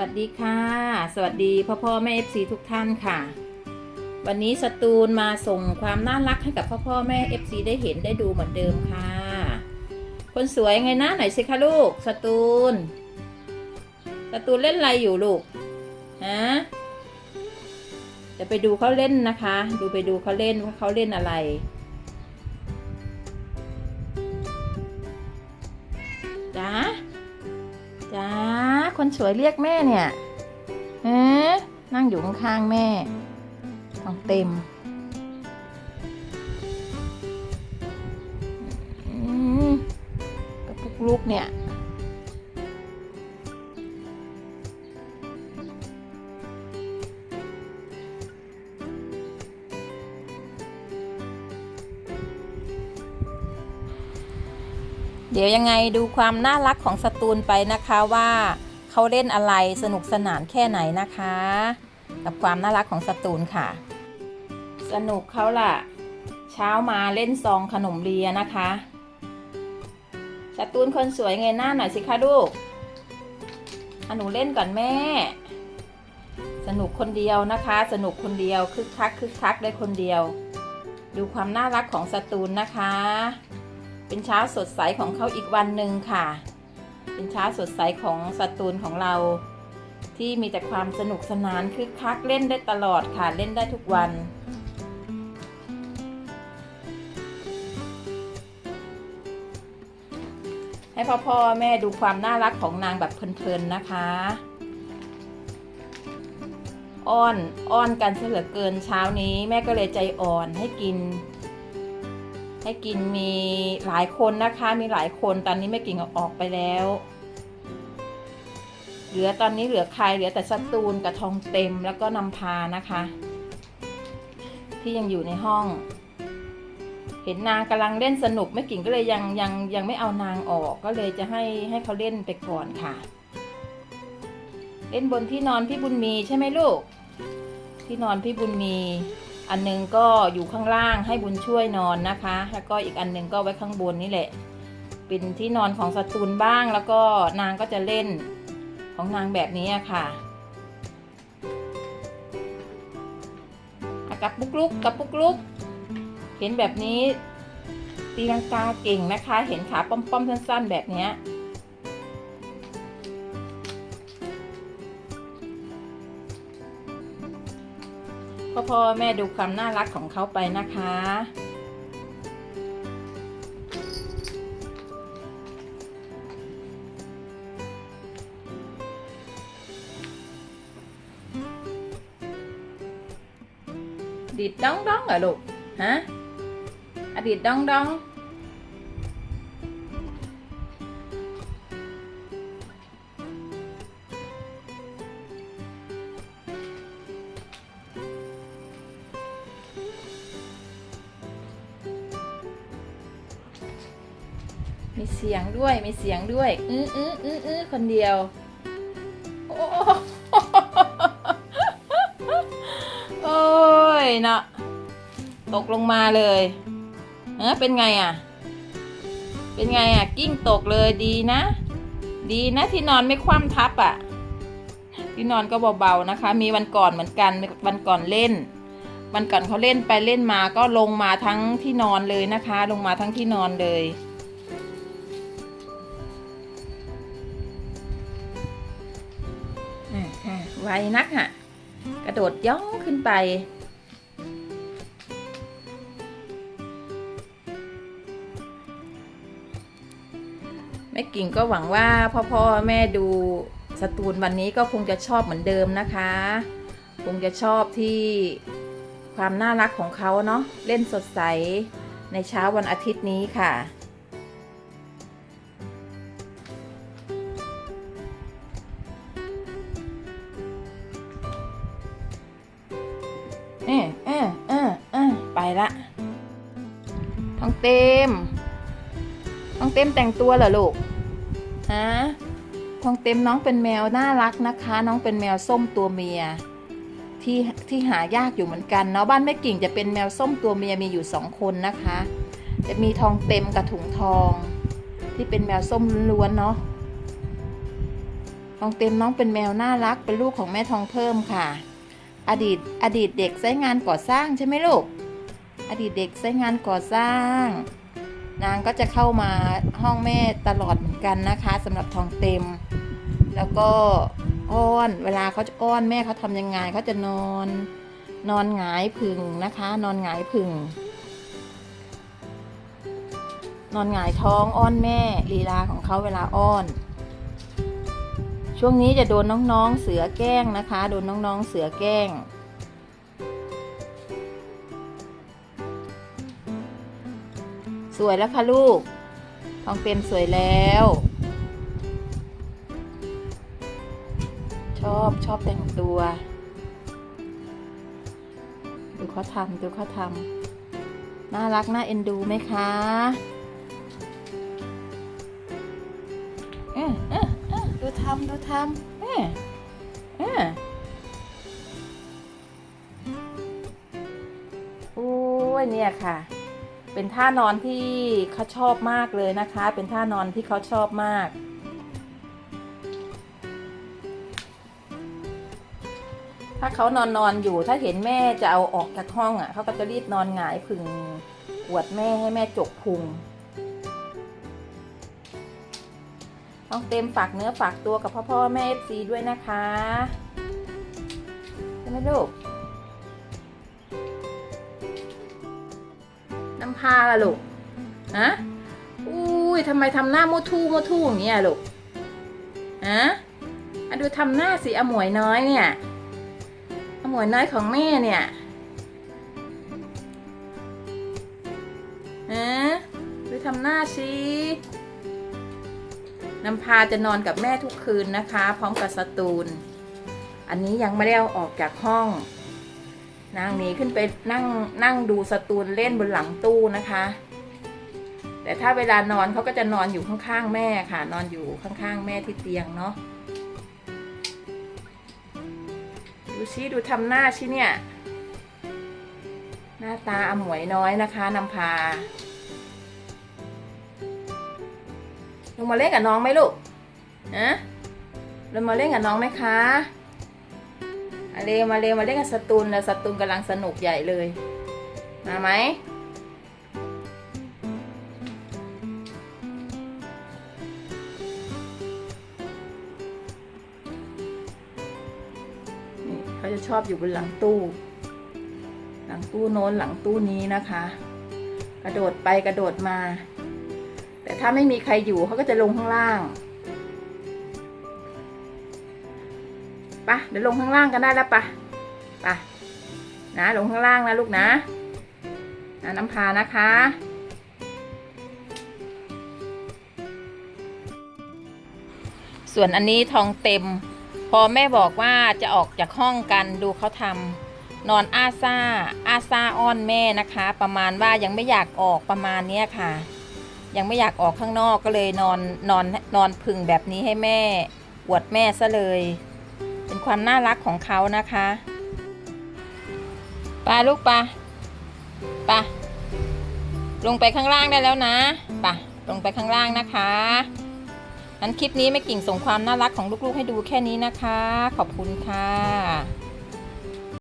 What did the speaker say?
วัสดีค่ะ สวัสดีพ่อพ่อแม่เอฟซีทุกท่านค่ะ วันนี้สตูนมาส่งความน่ารักให้กับพ่อพ่อแม่เอฟซีได้เห็นได้ดูเหมือนเดิมค่ะ คนสวยไงนะไหนสิคะลูกสตูนสตูนเล่นอะไรอยู่ลูกฮะจะไปดูเขาเล่นนะคะ ดูไปดูเขาเล่นว่าเขาเล่นอะไร คนสวยเรียกแม่เนี่ยเอ๊นั่งอยู่ข้างๆแม่ท้องเต็มอืมกับพวกลูกเนี่ยเดี๋ยวยังไงดูความน่ารักของสตูนไปนะคะว่า เขาเล่นอะไรสนุกสนานแค่ไหนนะคะ กับความน่ารักของสตูนค่ะ สนุกเขาล่ะ เช้ามาเล่นซองขนมเลียนะคะสตูนคนสวยเงยหน้าหน่อยสิคะลูกอหนูเล่นก่อนแม่ สนุกคนเดียวนะคะ สนุกคนเดียวคึกคักคึกคักได้คนเดียว ดูความน่ารักของสตูนนะคะ เป็นเช้าสดใสของเขาอีกวันหนึ่งค่ะ เป็นเช้าสดใสของสตูนของเรา ที่มีแต่ความสนุกสนานคึกคักเล่นได้ตลอดค่ะเล่นได้ทุกวัน ให้พ่อพ่อแม่ดูความน่ารักของนางแบบเพลินๆนะคะ อ้อนอ้อนกันเสียเหลือเกินเช้านี้แม่ก็เลยใจอ่อนให้กิน ให้กินมีหลายคนนะคะ มีหลายคนตอนนี้แม่กิ่งเอออกไปแล้ว เหลือตอนนี้เหลือใครเหลือแต่สตูนกับทองเต็มแล้วก็นำพานะคะ ที่ยังอยู่ในห้อง เห็นนางกำลังเล่นสนุกแม่กิ่งก็เลยยังยังยังไม่เอานางออกก็เลยจะให้ให้เขาเล่นไปก่อนค่ะ เล่นบนที่นอนพี่บุญมีใช่ไหมลูก ที่นอนพี่บุญมี อันหนึงก็อยู่ข้างล่างให้บุญช่วยนอนนะคะ แล้วก็อีกอันหนึงก็ไว้ข้างบนนี่แหละ เป็นที่นอนของสตูนบ้างแล้วก็นางก็จะเล่นของนางแบบนี้ค่ะะกับปุกลุกกับปุกลุก เห็นแบบนี้ตีลังกาเก่งนะคะ เห็นขาป้อมๆสั้นๆแบบนี้ พ่อพ่อแม่ดูความน่ารักของเขาไปนะคะ ดิดดองดองเหรอลูกฮะอะดีดดองดอง มีเสียงด้วย มีเสียงด้วย อื้ออื้ออื้ออื้อคนเดียว โอ้โอ้ยเนะตกลงมาเลยเออเป็นไงอะ เป็นไงอะ กิ้งตกเลยดีนะ ดีนะที่นอนไม่คว่ำทับอะ ที่นอนก็เบาๆนะคะ มีวันก่อนเหมือนกันวันก่อนเล่นวันก่อนเขาเล่นไปเล่นมาก็ลงมาทั้งที่นอนเลยนะคะ ลงมาทั้งที่นอนเลย วนักอะกระโดดย่องขึ้นไป แม่กิ่งก็หวังว่าพ่อพ่อแม่ดูสตูนวันนี้ก็คงจะชอบเหมือนเดิมนะคะ คงจะชอบที่ความน่ารักของเขาเนาะเล่นสดใสในเช้าวันอาทิตย์นี้ค่ะ เต็มทองเต็มแต่งตัวเหรอลูก ฮะทองเต็มน้องเป็นแมวน่ารักนะคะ น้องเป็นแมวส้มตัวเมีย ที่ที่หายากอยู่เหมือนกันเนาะบ้านแม่กิ่งจะเป็นแมวส้มตัวเมียมีอยู่สองคนนะคะ จะมีทองเต็มกับถุงทอง ที่เป็นแมวส้มล้วนๆเนาะทองเต็มน้องเป็นแมวน่ารักเป็นลูกของแม่ทองเพิ่มค่ะ อดีตอดีตเด็กใช้งานก่อสร้างใช่ไหมลูก อดีตเด็กใช้งานก่อสร้าง นางก็จะเข้ามาห้องแม่ตลอดเหมือนกันนะคะสำหรับทองเต็ม แล้วก็อ้อนเวลาเขาจะอ้อนแม่เขาทำยังไงเขาจะนอน นอนหงายผึ่งนะคะ นอนหงายผึ่งนอนหงายท้องอ้อนแม่ลีลาของเขาเวลาอ้อน ช่วงนี้จะโดนน้องๆเสือแกล้งนะคะ โดนน้องๆเสือแกล้ง สวยแล้วค่ะลูก ทองเต็มสวยแล้ว ชอบชอบแต่งตัว ดูเขาทำดูเขาทำน่ารักน่าเอ็นดูไหมคะเออเออเออดูทำดูทำเออเออโอ้ยเนี่ยค่ะ เป็นท่านอนที่เขาชอบมากเลยนะคะ เป็นท่านอนที่เขาชอบมาก ถ้าเขานอนนอนอยู่ถ้าเห็นแม่จะเอาออกจากห้องอะเขาก็จะรีบนอนหงายผึ่งอวดแม่ให้แม่จกพุงต้องเต็มฝากเนื้อฝากตัวกับพ่อพ่อแม่เอฟซีด้วยนะคะ ใช่ไหมลูก น้ำพาล่ะลูกฮะอุ้ยทำไมทำหน้ามูทู่มูทู่อย่างเงี้ยลูกฮะอะดูทำหน้าสิอมวยน้อยเนี่ยอมวยน้อยของแม่เนี่ยฮะดูทำหน้าสิน้ำพาจะนอนกับแม่ทุกคืนนะคะ พร้อมกับสตูน อันนี้ยังไม่ได้เอาออกจากห้อง นางหนีขึ้นไปนั่งนั่งดูสตูนเล่นบนหลังตู้นะคะ แต่ถ้าเวลานอนเขาก็จะนอนอยู่ข้างๆ แม่ค่ะ นอนอยู่ข้างๆ แม่ที่เตียงเนาะดูชิดูทำหน้าชิเนี่ย หน้าตาอมวยน้อยนะคะนำพาลงมาเล่นกับน้องไหมลูกนะลงมาเล่นกับน้องไหมคะ อะเลมาเลมาเล่นกับสตูนแล้วสตูนกำลังสนุกใหญ่เลย มาไหมนี่เขาจะชอบอยู่บนหลังตู้ หลังตู้โน้นหลังตู้นี้นะคะ กระโดดไปกระโดดมา แต่ถ้าไม่มีใครอยู่เขาก็จะลงข้างล่าง ปะเดี๋ยวลงข้างล่างกันได้แล้วปะปะนะลงข้างล่างนะลูกนะนะน้ำพานะคะส่วนอันนี้ทองเต็ม พอแม่บอกว่าจะออกจากห้องกันดูเขาทำนอนอาซาอาซาอ้อนแม่นะคะ ประมาณว่ายังไม่อยากออกประมาณนี้ค่ะ ยังไม่อยากออกข้างนอกก็เลยนอนนอนนอนพึ่งแบบนี้ให้แม่อวดแม่ซะเลย ความน่ารักของเขานะคะปลูกปลาปลาลงไปข้างล่างได้แล้วนะปลาลงไปข้างล่างนะคะนั้นคลิปนี้แม่กิ่งส่งความน่ารักของลูกๆให้ดูแค่นี้นะคะ ขอบคุณค่ะ